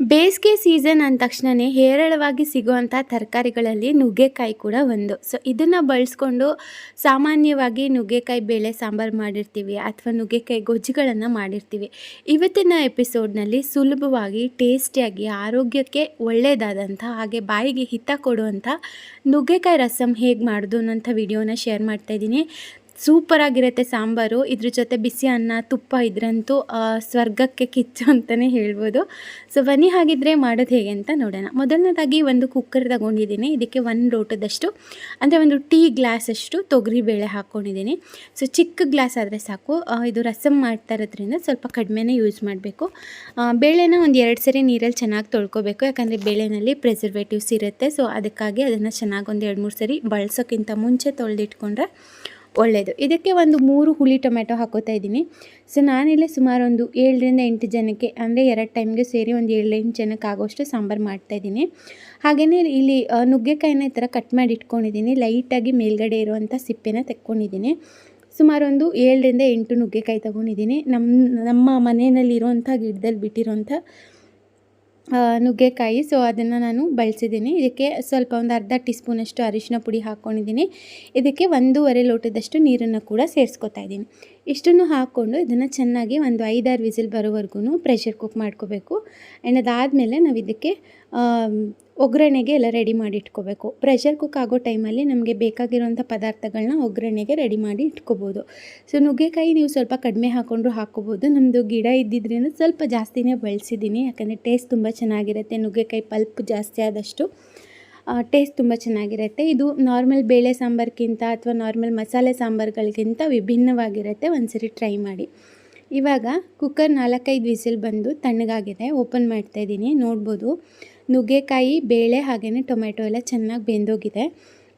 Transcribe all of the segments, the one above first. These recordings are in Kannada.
ಬೇಸಿಗೆ ಸೀಸನ್ ಅಂದ ತಕ್ಷಣವೇ ಹೇರಳವಾಗಿ ಸಿಗುವಂಥ ತರಕಾರಿಗಳಲ್ಲಿ ನುಗ್ಗೆಕಾಯಿ ಕೂಡ ಒಂದು. ಸೊ ಇದನ್ನು ಬಳಸ್ಕೊಂಡು ಸಾಮಾನ್ಯವಾಗಿ ನುಗ್ಗೆಕಾಯಿ, ಬೇಳೆ, ಸಾಂಬಾರು ಮಾಡಿರ್ತೀವಿ ಅಥವಾ ನುಗ್ಗೆಕಾಯಿ ಗೊಜ್ಜುಗಳನ್ನು ಮಾಡಿರ್ತೀವಿ. ಇವತ್ತಿನ ಎಪಿಸೋಡ್ನಲ್ಲಿ ಸುಲಭವಾಗಿ, ಟೇಸ್ಟಿಯಾಗಿ, ಆರೋಗ್ಯಕ್ಕೆ ಒಳ್ಳೆಯದಾದಂಥ, ಹಾಗೆ ಬಾಯಿಗೆ ಹಿತ ಕೊಡುವಂಥ ನುಗ್ಗೆಕಾಯಿ ರಸಮ್ ಹೇಗೆ ಮಾಡೋದು ಅನ್ನೋಂಥ ವಿಡಿಯೋನ ಶೇರ್ ಮಾಡ್ತಾಯಿದ್ದೀನಿ ಸೂಪರಾಗಿರುತ್ತೆ ಸಾಂಬಾರು. ಇದ್ರ ಜೊತೆ ಬಿಸಿ ಅನ್ನ, ತುಪ್ಪ ಇದ್ರಂತೂ ಸ್ವರ್ಗಕ್ಕೆ ಕಿಚ್ಚು ಅಂತಲೇ ಹೇಳ್ಬೋದು. ಸೊ ಬನ್ನಿ ಹಾಗಿದ್ರೆ ಮಾಡೋದು ಹೇಗೆ ಅಂತ ನೋಡೋಣ. ಮೊದಲನೇದಾಗಿ ಒಂದು ಕುಕ್ಕರ್ ತಗೊಂಡಿದ್ದೀನಿ. ಇದಕ್ಕೆ ಒಂದು ಲೋಟದಷ್ಟು, ಅಂದರೆ ಒಂದು ಟೀ ಗ್ಲಾಸಷ್ಟು ತೊಗರಿಬೇಳೆ ಹಾಕ್ಕೊಂಡಿದ್ದೀನಿ ಸೊ ಚಿಕ್ಕ ಗ್ಲಾಸ್ ಆದರೆ ಸಾಕು. ಇದು ರಸಮ್ ಮಾಡ್ತಾ ಇರೋದ್ರಿಂದ ಸ್ವಲ್ಪ ಕಡಿಮೆನೇ ಯೂಸ್ ಮಾಡಬೇಕು. ಬೇಳೆನ ಒಂದು ಎರಡು ಸರಿ ನೀರಲ್ಲಿ ಚೆನ್ನಾಗಿ ತೊಳ್ಕೊಬೇಕು. ಯಾಕಂದರೆ ಬೇಳೆನಲ್ಲಿ ಪ್ರಿಸರ್ವೇಟಿವ್ಸ್ ಇರುತ್ತೆ. ಸೊ ಅದಕ್ಕಾಗಿ ಅದನ್ನು ಚೆನ್ನಾಗಿ ಒಂದು ಎರಡು ಮೂರು ಸರಿ ಬಳಸೋಕ್ಕಿಂತ ಮುಂಚೆ ತೊಳೆದಿಟ್ಕೊಂಡ್ರೆ ಒಳ್ಳೆಯದು ಇದಕ್ಕೆ ಒಂದು ಮೂರು ಹುಳಿ ಟೊಮೆಟೊ ಹಾಕೋತಾ ಇದ್ದೀನಿ. ಸೊ, ನಾನಿಲ್ಲಿ ಸುಮಾರು ಒಂದು ಏಳರಿಂದ ಎಂಟು ಜನಕ್ಕೆ, ಅಂದರೆ ಎರಡು ಟೈಮ್ಗೆ ಸೇರಿ ಒಂದು ಏಳು ಎಂಟು ಜನಕ್ಕೆ ಆಗೋಷ್ಟು ಸಾಂಬಾರು ಮಾಡ್ತಾಯಿದ್ದೀನಿ ಹಾಗೆಯೇ ಇಲ್ಲಿ ನುಗ್ಗೆಕಾಯಿನ ಈ ಥರ ಕಟ್ ಮಾಡಿ ಇಟ್ಕೊಂಡಿದ್ದೀನಿ. ಲೈಟಾಗಿ ಮೇಲ್ಗಡೆ ಇರುವಂಥ ಸಿಪ್ಪೆನ ತೆಕ್ಕೊಂಡಿದ್ದೀನಿ. ಸುಮಾರು ಒಂದು ಏಳರಿಂದ ಎಂಟು ನುಗ್ಗೆಕಾಯಿ ತೊಗೊಂಡಿದ್ದೀನಿ. ನಮ್ಮ ನಮ್ಮ ಮನೆಯಲ್ಲಿರುವಂಥ ಗಿಡದಲ್ಲಿ ಬಿಟ್ಟಿರೋಂಥ ನುಗ್ಗೆಕಾಯಿ. ಸೊ ಅದನ್ನು ನಾನು ಬಳಸಿದ್ದೀನಿ. ಇದಕ್ಕೆ ಸ್ವಲ್ಪ ಒಂದು ಅರ್ಧ ಟೀ ಸ್ಪೂನಷ್ಟು ಅರಿಶಿನ ಪುಡಿ ಹಾಕ್ಕೊಂಡಿದ್ದೀನಿ ಇದಕ್ಕೆ ಒಂದೂವರೆ ಲೋಟದಷ್ಟು ನೀರನ್ನು ಕೂಡ ಸೇರಿಸ್ಕೊತಾ ಇದ್ದೀನಿ. ಇಷ್ಟನ್ನು ಹಾಕ್ಕೊಂಡು ಇದನ್ನು ಚೆನ್ನಾಗಿ ಒಂದು ಐದಾರು ವಿಸಿಲ್ ಬರೋವರೆಗೂ ಪ್ರೆಷರ್ ಕುಕ್ ಮಾಡ್ಕೋಬೇಕು. ಆ್ಯಂಡ್ ಅದಾದಮೇಲೆ ನಾವು ಇದಕ್ಕೆ ಒಗ್ಗರಣೆಗೆ ಎಲ್ಲ ರೆಡಿ ಮಾಡಿ ಇಟ್ಕೋಬೇಕು. ಪ್ರೆಷರ್ ಕುಕ್ ಆಗೋ ಟೈಮಲ್ಲಿ ನಮಗೆ ಬೇಕಾಗಿರುವಂಥ ಪದಾರ್ಥಗಳನ್ನ ಒಗ್ಗರಣೆಗೆ ರೆಡಿ ಮಾಡಿ ಇಟ್ಕೋಬೋದು. ಸೊ ನುಗ್ಗೆಕಾಯಿ ನೀವು ಸ್ವಲ್ಪ ಕಡಿಮೆ ಹಾಕ್ಕೊಂಡ್ರು ಹಾಕ್ಕೋಬೋದು. ನಮ್ಮದು ಗಿಡ ಇದ್ದಿದ್ರಿಂದ ಸ್ವಲ್ಪ ಜಾಸ್ತಿನೇ ಬಳಸಿದ್ದೀನಿ ಯಾಕಂದರೆ ಟೇಸ್ಟ್ ತುಂಬ ಚೆನ್ನಾಗಿರುತ್ತೆ. ನುಗ್ಗೆಕಾಯಿ ಪಲ್ಪ್ ಜಾಸ್ತಿ ಆದಷ್ಟು. ಟೇಸ್ಟ್ ತುಂಬ ಚೆನ್ನಾಗಿರುತ್ತೆ. ಇದು ನಾರ್ಮಲ್ ಬೇಳೆ ಸಾಂಬಾರ್ಗಿಂತ ಅಥವಾ ನಾರ್ಮಲ್ ಮಸಾಲೆ ಸಾಂಬಾರ್ಗಳಿಗಿಂತ ವಿಭಿನ್ನವಾಗಿರುತ್ತೆ. ಒಂದ್ಸರಿ ಟ್ರೈ ಮಾಡಿ. ಇವಾಗ ಕುಕ್ಕರ್ ನಾಲ್ಕೈದು ವಿಸಿಲ್ ಬಂದು ತಣ್ಣಗಾಗಿದೆ. ಓಪನ್ ಮಾಡ್ತಾ ಇದ್ದೀನಿ. ನೋಡ್ಬೋದು. ನುಗ್ಗೆಕಾಯಿ, ಬೇಳೆ ಹಾಗೆಯೇ ಟೊಮೆಟೊ ಎಲ್ಲ ಚೆನ್ನಾಗಿ ಬೆಂದೋಗಿದೆ.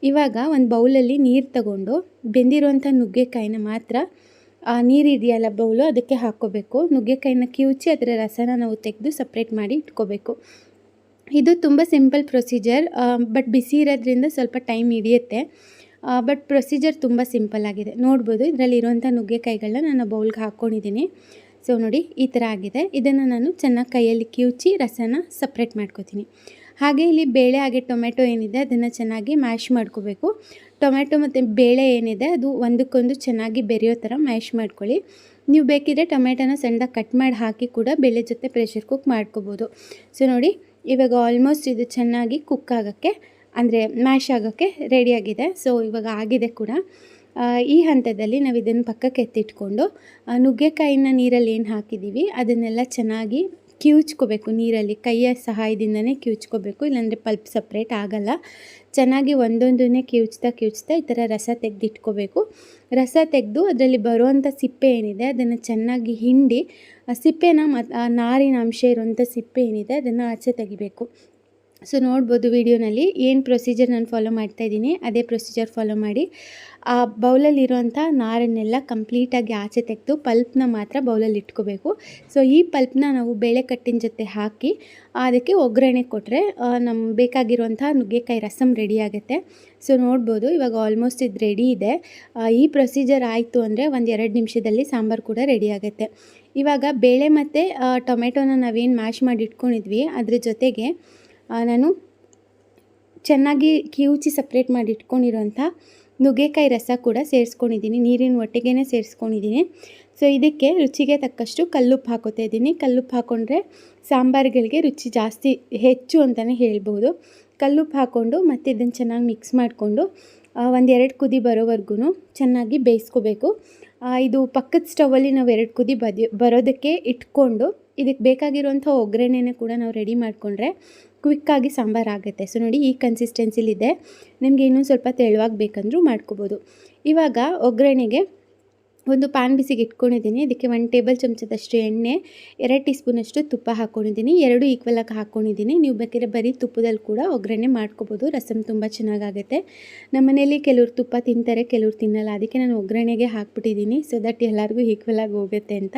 ಇವಾಗ ಒಂದು ಬೌಲಲ್ಲಿ ನೀರು ತಗೊಂಡು ಬೆಂದಿರುವಂಥ ನುಗ್ಗೆಕಾಯಿನ ಮಾತ್ರ ನೀರು ಇದೆಯಲ್ಲ ಬೌಲು ಅದಕ್ಕೆ ಹಾಕ್ಕೋಬೇಕು. ನುಗ್ಗೆಕಾಯಿನ ಕಿವುಚಿ, ಅದರ ರಸನ ನಾವು ತೆಗೆದು ಸಪ್ರೇಟ್ ಮಾಡಿ ಇಟ್ಕೋಬೇಕು. ಇದು ತುಂಬ ಸಿಂಪಲ್ ಪ್ರೊಸೀಜರ್ ಬಟ್ ಬಿಸಿ ಇರೋದ್ರಿಂದ ಸ್ವಲ್ಪ ಟೈಮ್ ಹಿಡಿಯುತ್ತೆ. ಬಟ್ ಪ್ರೊಸೀಜರ್ ತುಂಬ ಸಿಂಪಲ್ ಆಗಿದೆ. ನೋಡ್ಬೋದು, ಇದರಲ್ಲಿ ಇರುವಂಥ ನುಗ್ಗೆಕಾಯಿಗಳನ್ನ ನಾನು ಬೌಲ್ಗೆ ಹಾಕ್ಕೊಂಡಿದ್ದೀನಿ. ಸೊ ನೋಡಿ, ಈ ಥರ ಆಗಿದೆ. ಇದನ್ನು ನಾನು ಚೆನ್ನಾಗಿ ಕೈಯಲ್ಲಿ ಕಿವುಚಿ ರಸನ ಸಪ್ರೇಟ್ ಮಾಡ್ಕೋತೀನಿ. ಹಾಗೆ ಇಲ್ಲಿ ಬೇಳೆ, ಹಾಗೆ ಟೊಮೆಟೊ ಏನಿದೆ, ಅದನ್ನು ಚೆನ್ನಾಗಿ ಮ್ಯಾಶ್ ಮಾಡ್ಕೋಬೇಕು. ಟೊಮೆಟೊ ಮತ್ತು ಬೇಳೆ ಏನಿದೆ, ಅದು ಒಂದಕ್ಕೊಂದು ಚೆನ್ನಾಗಿ ಬೆರೆಯೋ ಥರ ಮ್ಯಾಶ್ ಮಾಡ್ಕೊಳ್ಳಿ. ನೀವು ಬೇಕಿದ್ರೆ ಟೊಮೆಟೊನ ಸಣ್ಣದಾಗಿ ಕಟ್ ಮಾಡಿ ಹಾಕಿ ಕೂಡ ಬೇಳೆ ಜೊತೆ ಪ್ರೆಷರ್ ಕುಕ್ ಮಾಡ್ಕೋಬೋದು. ಸೊ ನೋಡಿ ಇವಾಗ ಆಲ್ಮೋಸ್ಟ್ ಇದು ಚೆನ್ನಾಗಿ ಕುಕ್ ಆಗೋಕ್ಕೆ, ಅಂದರೆ ಮ್ಯಾಶ್ ಆಗೋಕ್ಕೆ ರೆಡಿಯಾಗಿದೆ ಸೊ ಇವಾಗ ಆಗಿದೆ ಕೂಡ. ಈ ಹಂತದಲ್ಲಿ ನಾವು ಇದನ್ನು ಪಕ್ಕಕ್ಕೆ ಎತ್ತಿಟ್ಕೊಂಡು ನುಗ್ಗೆಕಾಯಿನ ನೀರಲ್ಲಿ ಏನು ಹಾಕಿದ್ದೀವಿ ಅದನ್ನೆಲ್ಲ ಚೆನ್ನಾಗಿ ಕಿವುಚ್ಕೋಬೇಕು ನೀರಲ್ಲಿ. ಕೈಯ ಸಹಾಯದಿಂದನೇ ಕಿವುಚ್ಕೋಬೇಕು, ಇಲ್ಲಾಂದರೆ ಪಲ್ಪ್ ಸಪ್ರೇಟ್ ಆಗಲ್ಲ. ಚೆನ್ನಾಗಿ ಒಂದೊಂದನ್ನೇ ಕಿವುಚ್ತಾ ಕಿವುಚ್ತಾ ಈ ಥರ ರಸ ತೆಗೆದಿಟ್ಕೋಬೇಕು. ರಸ ತೆಗೆದು ಅದರಲ್ಲಿ ಬರುವಂಥ ಸಿಪ್ಪೆ ಏನಿದೆ ಅದನ್ನು ಚೆನ್ನಾಗಿ ಹಿಂಡಿ, ಆ ಸಿಪ್ಪೆನ ಮತ್ತು ಆ ನಾರಿನ ಅಂಶ ಇರುವಂಥ ಸಿಪ್ಪೆ ಏನಿದೆ ಅದನ್ನು ಆಚೆ ತೆಗಿಬೇಕು. ಸೊ ನೋಡ್ಬೋದು ವಿಡಿಯೋನಲ್ಲಿ ಏನು ಪ್ರೊಸೀಜರ್ ನಾನು ಫಾಲೋ ಮಾಡ್ತಾ ಇದ್ದೀನಿ, ಅದೇ ಪ್ರೊಸೀಜರ್ ಫಾಲೋ ಮಾಡಿ. ಆ ಬೌಲಲ್ಲಿರುವಂಥ ನಾರನ್ನೆಲ್ಲ ಕಂಪ್ಲೀಟಾಗಿ ಆಚೆ ತೆಗೆದು ಪಲ್ಪ್ನ ಮಾತ್ರ ಬೌಲಲ್ಲಿ ಇಟ್ಕೋಬೇಕು. ಸೊ ಈ ಪಲ್ಪ್ನ ನಾವು ಬೇಳೆ ಕಟ್ಟಿನ ಜೊತೆ ಹಾಕಿ, ಅದಕ್ಕೆ ಒಗ್ಗರಣೆ ಕೊಟ್ಟರೆ ನಮ್ಮ ಬೇಕಾಗಿರುವಂಥ ನುಗ್ಗೆಕಾಯಿ ರಸಮ್ ರೆಡಿ ಆಗುತ್ತೆ. ಸೊ ನೋಡ್ಬೋದು ಇವಾಗ ಆಲ್ಮೋಸ್ಟ್ ಇದು ರೆಡಿ ಇದೆ. ಈ ಪ್ರೊಸೀಜರ್ ಆಯಿತು ಅಂದರೆ ಒಂದು ಎರಡು ನಿಮಿಷದಲ್ಲಿ ಸಾಂಬಾರು ಕೂಡ ರೆಡಿ ಆಗುತ್ತೆ. ಇವಾಗ ಬೇಳೆ ಮತ್ತು ಟೊಮೆಟೊನ ನಾವೇನು ಮ್ಯಾಶ್ ಮಾಡಿ ಇಟ್ಕೊಂಡಿದ್ವಿ, ಅದ್ರ ಜೊತೆಗೆ ನಾನು ಚೆನ್ನಾಗಿ ಕಿವುಚಿ ಸಪ್ರೇಟ್ ಮಾಡಿ ಇಟ್ಕೊಂಡಿರೋಂಥ ನುಗ್ಗೆಕಾಯಿ ರಸ ಕೂಡ ಸೇರಿಸ್ಕೊಂಡಿದ್ದೀನಿ, ನೀರಿನ ಒಟ್ಟಿಗೆ ಸೇರಿಸ್ಕೊಂಡಿದ್ದೀನಿ. ಸೊ ಇದಕ್ಕೆ ರುಚಿಗೆ ತಕ್ಕಷ್ಟು ಕಲ್ಲುಪ್ಪು ಹಾಕೋತಾ ಇದ್ದೀನಿ. ಕಲ್ಲುಪ್ಪು ಹಾಕ್ಕೊಂಡ್ರೆ ಸಾಂಬಾರುಗಳಿಗೆ ರುಚಿ ಜಾಸ್ತಿ ಹೆಚ್ಚು ಅಂತಲೇ ಹೇಳ್ಬೋದು. ಕಲ್ಲುಪ್ಪು ಹಾಕ್ಕೊಂಡು ಮತ್ತು ಇದನ್ನು ಚೆನ್ನಾಗಿ ಮಿಕ್ಸ್ ಮಾಡಿಕೊಂಡು ಒಂದೆರಡು ಕುದಿ ಬರೋವರೆಗೂ ಚೆನ್ನಾಗಿ ಬೇಯಿಸ್ಕೋಬೇಕು. ಇದು ಪಕ್ಕದ ಸ್ಟವಲ್ಲಿ ನಾವು ಎರಡು ಕುದಿ ಬದಿ, ಬರೋದಕ್ಕೆ ಇಟ್ಕೊಂಡು, ಇದಕ್ಕೆ ಬೇಕಾಗಿರುವಂಥ ಒಗ್ಗರಣೆನೇ ಕೂಡ ನಾವು ರೆಡಿ ಮಾಡಿಕೊಂಡ್ರೆ ಕ್ವಿಕ್ಕಾಗಿ ಸಾಂಬಾರು ಆಗುತ್ತೆ. ಸೊ ನೋಡಿ ಈ ಕನ್ಸಿಸ್ಟೆನ್ಸಿಲಿದೆ ನಿಮಗೆ ಇನ್ನೊಂದು ಸ್ವಲ್ಪ ತೆಳುವಾಗಿ ಬೇಕಂದ್ರೂ ಮಾಡ್ಕೋಬೋದು. ಇವಾಗ ಒಗ್ಗರಣೆಗೆ ಒಂದು ಪ್ಯಾನ್ ಬಿಸಿಗೆ ಇಟ್ಕೊಂಡಿದ್ದೀನಿ. ಇದಕ್ಕೆ ಒಂದು ಟೇಬಲ್ ಚಮಚದಷ್ಟು ಎಣ್ಣೆ, ಎರಡು ಟೀ ಸ್ಪೂನಷ್ಟು ತುಪ್ಪ ಹಾಕ್ಕೊಂಡಿದ್ದೀನಿ ಎರಡು ಈಕ್ವಲಾಗಿ ಹಾಕ್ಕೊಂಡಿದ್ದೀನಿ ನೀವು ಬೇಕಾದ್ರೆ ಬರೀ ತುಪ್ಪದಲ್ಲಿ ಕೂಡ ಒಗ್ಗರಣೆ ಮಾಡ್ಕೋಬೋದು. ರಸಮ್ ತುಂಬ ಚೆನ್ನಾಗಾಗುತ್ತೆ. ನಮ್ಮ ಮನೆಯಲ್ಲಿ ಕೆಲವ್ರು ತುಪ್ಪ ತಿಂತಾರೆ, ಕೆಲವ್ರು ತಿನ್ನಲ್ಲ. ಅದಕ್ಕೆ ನಾನು ಒಗ್ಗರಣೆಗೆ ಹಾಕ್ಬಿಟ್ಟಿದ್ದೀನಿ. ಸೊ ದಟ್ ಎಲ್ಲರಿಗೂ ಈಕ್ವಲಾಗಿ ಹೋಗುತ್ತೆ ಅಂತ.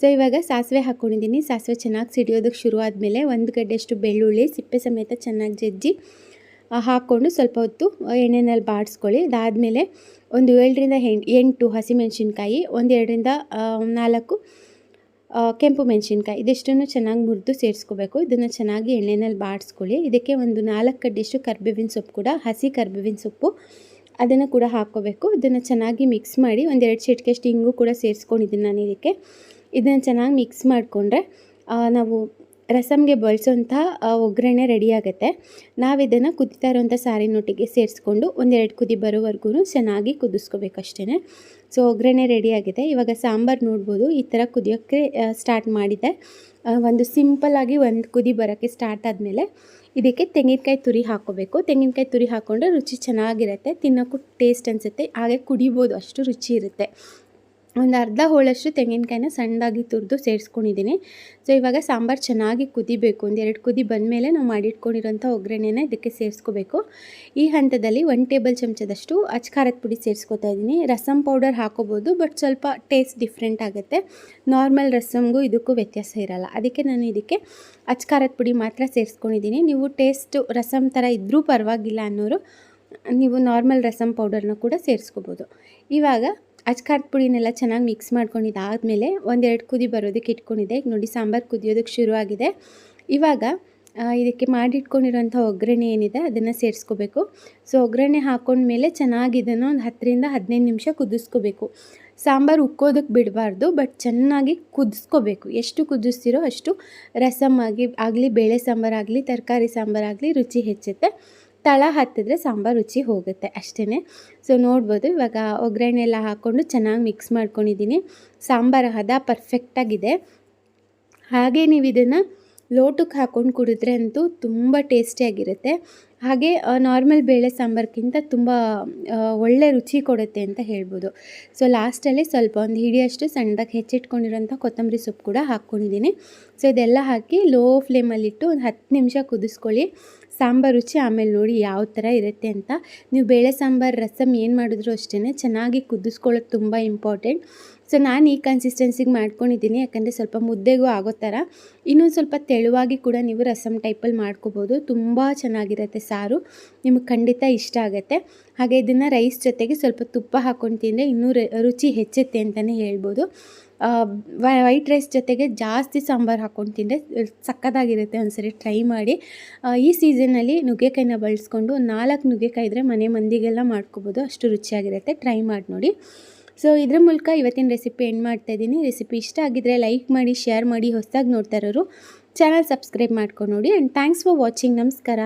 ಸೊ ಇವಾಗ ಸಾಸಿವೆ ಹಾಕ್ಕೊಂಡಿದ್ದೀನಿ ಸಾಸಿವೆ ಚೆನ್ನಾಗಿ ಸಿಡಿಯೋದಕ್ಕೆ ಶುರು ಆದಮೇಲೆ ಒಂದು ಗಡ್ಡೆಯಷ್ಟು ಬೆಳ್ಳುಳ್ಳಿ, ಸಿಪ್ಪೆ ಸಮೇತ ಚೆನ್ನಾಗಿ ಜಜ್ಜಿ ಹಾಕ್ಕೊಂಡು ಸ್ವಲ್ಪ ಹೊತ್ತು ಎಣ್ಣೆನಲ್ಲಿ ಬಾಡಿಸ್ಕೊಳ್ಳಿ. ಅದಾದಮೇಲೆ ಒಂದು ಏಳರಿಂದ ಎಂಟು ಹಸಿಮೆಣಸಿನ್ಕಾಯಿ, ಒಂದೆರಡರಿಂದ ನಾಲ್ಕು ಕೆಂಪು ಮೆಣಸಿನ್ಕಾಯಿ. ಇದಿಷ್ಟನ್ನು ಚೆನ್ನಾಗಿ ಮುರಿದು ಸೇರಿಸ್ಕೋಬೇಕು. ಇದನ್ನು ಚೆನ್ನಾಗಿ ಎಣ್ಣೆನಲ್ಲಿ ಬಾಡಿಸ್ಕೊಳ್ಳಿ. ಇದಕ್ಕೆ ಒಂದು ನಾಲ್ಕು ಕಡ್ಡಿಷ್ಟು ಕರ್ಬೇವಿನ ಸೊಪ್ಪು ಕೂಡ, ಹಸಿ ಕರ್ಬೇವಿನ ಸೊಪ್ಪು ಅದನ್ನು ಕೂಡ ಹಾಕ್ಕೋಬೇಕು. ಇದನ್ನು ಚೆನ್ನಾಗಿ ಮಿಕ್ಸ್ ಮಾಡಿ ಒಂದೆರಡು ಚಿಟಿಕೆಷ್ಟು ಹಿಂಗು ಕೂಡ ಸೇರಿಸ್ಕೊಂಡಿದ್ದೀನಿ ನಾನು ಇದಕ್ಕೆ ಇದನ್ನು ಚೆನ್ನಾಗಿ ಮಿಕ್ಸ್ ಮಾಡಿಕೊಂಡ್ರೆ ನಾವು ರಸಮ್ಗೆ ಬಳಸೋಂಥ ಒಗ್ಗರಣೆ ರೆಡಿಯಾಗುತ್ತೆ ನಾವಿದನ್ನು ಕುದಿತಾ ಇರೋಂಥ ಸಾರಿನೊಟ್ಟಿಗೆ ಸೇರಿಸ್ಕೊಂಡು ಒಂದೆರಡು ಕುದಿ ಬರೋವರೆಗೂ ಚೆನ್ನಾಗಿ ಕುದಿಸ್ಕೋಬೇಕು ಅಷ್ಟೇ ಸೊ ಒಗ್ಗರಣೆ ರೆಡಿಯಾಗಿದೆ ಇವಾಗ ಸಾಂಬಾರು ನೋಡ್ಬೋದು. ಈ ಥರ ಕುದಿಯೋಕ್ಕೆ ಸ್ಟಾರ್ಟ್ ಮಾಡಿದೆ. ಒಂದು ಸಿಂಪಲ್ಲಾಗಿ ಒಂದು ಕುದಿ ಬರೋಕ್ಕೆ ಸ್ಟಾರ್ಟ್ ಆದಮೇಲೆ ಇದಕ್ಕೆ ತೆಂಗಿನಕಾಯಿ ತುರಿ ಹಾಕೋಬೇಕು ತೆಂಗಿನಕಾಯಿ ತುರಿ ಹಾಕ್ಕೊಂಡ್ರೆ ರುಚಿ ಚೆನ್ನಾಗಿರುತ್ತೆ. ತಿನ್ನೋಕ್ಕೂ ಟೇಸ್ಟ್ ಅನಿಸುತ್ತೆ. ಹಾಗೆ ಕುಡಿಬೋದು. ಅಷ್ಟು ರುಚಿ ಇರುತ್ತೆ. ಒಂದು ಅರ್ಧ ಹೋಳಷ್ಟು ತೆಂಗಿನಕಾಯಿನ ಸಣ್ಣದಾಗಿ ತುರಿದು ಸೇರಿಸ್ಕೊಂಡಿದ್ದೀನಿ. ಸೊ ಇವಾಗ ಸಾಂಬಾರು ಚೆನ್ನಾಗಿ ಕುದಿಬೇಕು. ಒಂದು ಎರಡು ಕುದಿ ಬಂದಮೇಲೆ ನಾವು ಮಾಡಿಟ್ಕೊಂಡಿರೋಂಥ ಒಗ್ಗರಣೆನ ಇದಕ್ಕೆ ಸೇರಿಸ್ಕೋಬೇಕು. ಈ ಹಂತದಲ್ಲಿ ಒನ್ ಟೇಬಲ್ ಚಮಚದಷ್ಟು ಅಚ್ಕಾರದ ಪುಡಿ ಸೇರಿಸ್ಕೊತಾ ಇದ್ದೀನಿ. ರಸಮ್ ಪೌಡರ್ ಹಾಕೋಬೋದು, ಬಟ್ ಸ್ವಲ್ಪ ಟೇಸ್ಟ್ ಡಿಫ್ರೆಂಟ್ ಆಗುತ್ತೆ. ನಾರ್ಮಲ್ ರಸಮ್ಗೂ ಇದಕ್ಕೂ ವ್ಯತ್ಯಾಸ ಇರಲ್ಲ. ಅದಕ್ಕೆ ನಾನು ಇದಕ್ಕೆ ಅಚ್ಕಾರದ ಪುಡಿ ಮಾತ್ರ ಸೇರಿಸ್ಕೊಂಡಿದ್ದೀನಿ. ನೀವು ಟೇಸ್ಟು ರಸಮ್ ಥರ ಇದ್ದರೂ ಪರವಾಗಿಲ್ಲ ಅನ್ನೋರು ನೀವು ನಾರ್ಮಲ್ ರಸಮ್ ಪೌಡರ್ನ ಕೂಡ ಸೇರಿಸ್ಕೋಬೋದು. ಇವಾಗ ಅಚ್ಕಾರದ ಪುಡಿನೆಲ್ಲ ಚೆನ್ನಾಗಿ ಮಿಕ್ಸ್ ಮಾಡ್ಕೊಂಡಿದ್ದಾದಮೇಲೆ ಒಂದೆರಡು ಕುದಿ ಬರೋದಕ್ಕೆ ಇಟ್ಕೊಂಡಿದ್ದೆ. ಈಗ ನೋಡಿ ಸಾಂಬಾರು ಕುದಿಯೋದಕ್ಕೆ ಶುರುವಾಗಿದೆ ಇವಾಗ ಇದಕ್ಕೆ ಮಾಡಿಟ್ಕೊಂಡಿರೋಂಥ ಒಗ್ಗರಣೆ ಏನಿದೆ ಅದನ್ನು ಸೇರಿಸ್ಕೋಬೇಕು. ಸೊ ಒಗ್ಗರಣೆ ಹಾಕೊಂಡ್ಮೇಲೆ ಚೆನ್ನಾಗಿ ಇದನ್ನು ಒಂದು ಹತ್ತರಿಂದ ಹದಿನೈದು ನಿಮಿಷ ಕುದಿಸ್ಕೋಬೇಕು. ಸಾಂಬಾರು ಉಕ್ಕೋದಕ್ಕೆ ಬಿಡಬಾರ್ದು ಬಟ್ ಚೆನ್ನಾಗಿ ಕುದಿಸ್ಕೋಬೇಕು. ಎಷ್ಟು ಕುದಿಸ್ತಿರೋ ಅಷ್ಟು ರಸಮ್ ಆಗಿ, ಆಗಲಿ, ಬೇಳೆ ಸಾಂಬಾರಾಗಲಿ ತರಕಾರಿ ಸಾಂಬಾರಾಗಲಿ ರುಚಿ ಹೆಚ್ಚುತ್ತೆ. ತಳ ಹತ್ತಿದ್ರೆ ಸಾಂಬಾರು ರುಚಿ ಹೋಗುತ್ತೆ ಅಷ್ಟೇ ಸೊ ನೋಡ್ಬೋದು. ಇವಾಗ ಒಗ್ಗರಣೆ ಎಲ್ಲ ಹಾಕ್ಕೊಂಡು ಚೆನ್ನಾಗಿ ಮಿಕ್ಸ್ ಮಾಡ್ಕೊಂಡಿದ್ದೀನಿ. ಸಾಂಬಾರು ಹದ ಪರ್ಫೆಕ್ಟಾಗಿದೆ ಹಾಗೆ ನೀವು ಇದನ್ನು ಲೋಟಕ್ಕೆ ಹಾಕ್ಕೊಂಡು ಕುಡಿದ್ರೆ ಅಂತೂ ತುಂಬ ಟೇಸ್ಟಿಯಾಗಿರುತ್ತೆ ಹಾಗೆ ನಾರ್ಮಲ್ ಬೇಳೆ ಸಾಂಬಾರ್ಗಿಂತ ತುಂಬ ಒಳ್ಳೆ ರುಚಿ ಕೊಡುತ್ತೆ ಅಂತ ಹೇಳ್ಬೋದು. ಸೊ ಲಾಸ್ಟಲ್ಲಿ ಸ್ವಲ್ಪ ಒಂದು ಹಿಡಿಯಷ್ಟು ಸಣ್ಣದಾಗಿ ಹೆಚ್ಚಿಟ್ಕೊಂಡಿರೋಂಥ ಕೊತ್ತಂಬರಿ ಸೊಪ್ಪು ಕೂಡ ಹಾಕ್ಕೊಂಡಿದ್ದೀನಿ ಸೊ ಇದೆಲ್ಲ ಹಾಕಿ ಲೋ ಫ್ಲೇಮಲ್ಲಿಟ್ಟು ಒಂದು ಹತ್ತು ನಿಮಿಷ ಕುದಿಸ್ಕೊಳ್ಳಿ. ಸಾಂಬಾರು ರುಚಿ ಆಮೇಲೆ ನೋಡಿ ಯಾವ ಥರ ಇರುತ್ತೆ ಅಂತ. ನೀವು ಬೇಳೆ ಸಾಂಬಾರು, ರಸಮ್ ಏನು ಮಾಡಿದ್ರು ಅಷ್ಟೇ ಚೆನ್ನಾಗಿ ಕುದಿಸ್ಕೊಳ್ಳೋದು ತುಂಬ ಇಂಪಾರ್ಟೆಂಟ್ ಸೊ ನಾನು ಈ ಕನ್ಸಿಸ್ಟೆನ್ಸಿಗೆ ಮಾಡ್ಕೊಂಡಿದ್ದೀನಿ, ಯಾಕಂದರೆ ಸ್ವಲ್ಪ ಮುದ್ದೆಗೂ ಆಗೋ ಥರ ಇನ್ನೊಂದು ಸ್ವಲ್ಪ ತೆಳುವಾಗಿ ಕೂಡ ನೀವು ರಸಮ್ ಟೈಪಲ್ಲಿ ಮಾಡ್ಕೋಬೋದು. ತುಂಬ ಚೆನ್ನಾಗಿರುತ್ತೆ ಸಾರು. ನಿಮಗೆ ಖಂಡಿತ ಇಷ್ಟ ಆಗುತ್ತೆ. ಹಾಗೆ ಇದನ್ನು ರೈಸ್ ಜೊತೆಗೆ ಸ್ವಲ್ಪ ತುಪ್ಪ ಹಾಕ್ಕೊಂಡು ತಿಂದರೆ ಇನ್ನೂ ರುಚಿ ಹೆಚ್ಚುತ್ತೆ ಅಂತಲೇ ಹೇಳ್ಬೋದು. ವೈಟ್ ರೈಸ್ ಜೊತೆಗೆ ಜಾಸ್ತಿ ಸಾಂಬಾರು ಹಾಕ್ಕೊಂಡು ತಿಂದರೆ ಸಕ್ಕತ್ತಾಗಿರುತ್ತೆ ಒಂದ್ಸರಿ ಟ್ರೈ ಮಾಡಿ. ಈ ಸೀಸನಲ್ಲಿ ನುಗ್ಗೆಕಾಯಿನ ಬಳಸ್ಕೊಂಡು ನಾಲ್ಕು ನುಗ್ಗೆಕಾಯಿ ಇದ್ದರೆ ಮನೆ ಮಂದಿಗೆಲ್ಲ ಮಾಡ್ಕೋಬೋದು. ಅಷ್ಟು ರುಚಿಯಾಗಿರುತ್ತೆ. ಟ್ರೈ ಮಾಡಿ ನೋಡಿ. ಸೊ ಇದ್ರ ಮೂಲಕ ಇವತ್ತಿನ ರೆಸಿಪಿ ಎಂಡ್ ಮಾಡ್ತಾ ಇದ್ದೀನಿ. ರೆಸಿಪಿ ಇಷ್ಟ ಆಗಿದ್ದರೆ ಲೈಕ್ ಮಾಡಿ ಶೇರ್ ಮಾಡಿ, ಹೊಸದಾಗಿ ನೋಡ್ತಾ ಇರೋರು ಚಾನಲ್ ಸಬ್ಸ್ಕ್ರೈಬ್ ಮಾಡ್ಕೊಂಡು ನೋಡಿ. ಆ್ಯಂಡ್ ಥ್ಯಾಂಕ್ಸ್ ಫಾರ್ ವಾಚಿಂಗ್ ನಮಸ್ಕಾರ.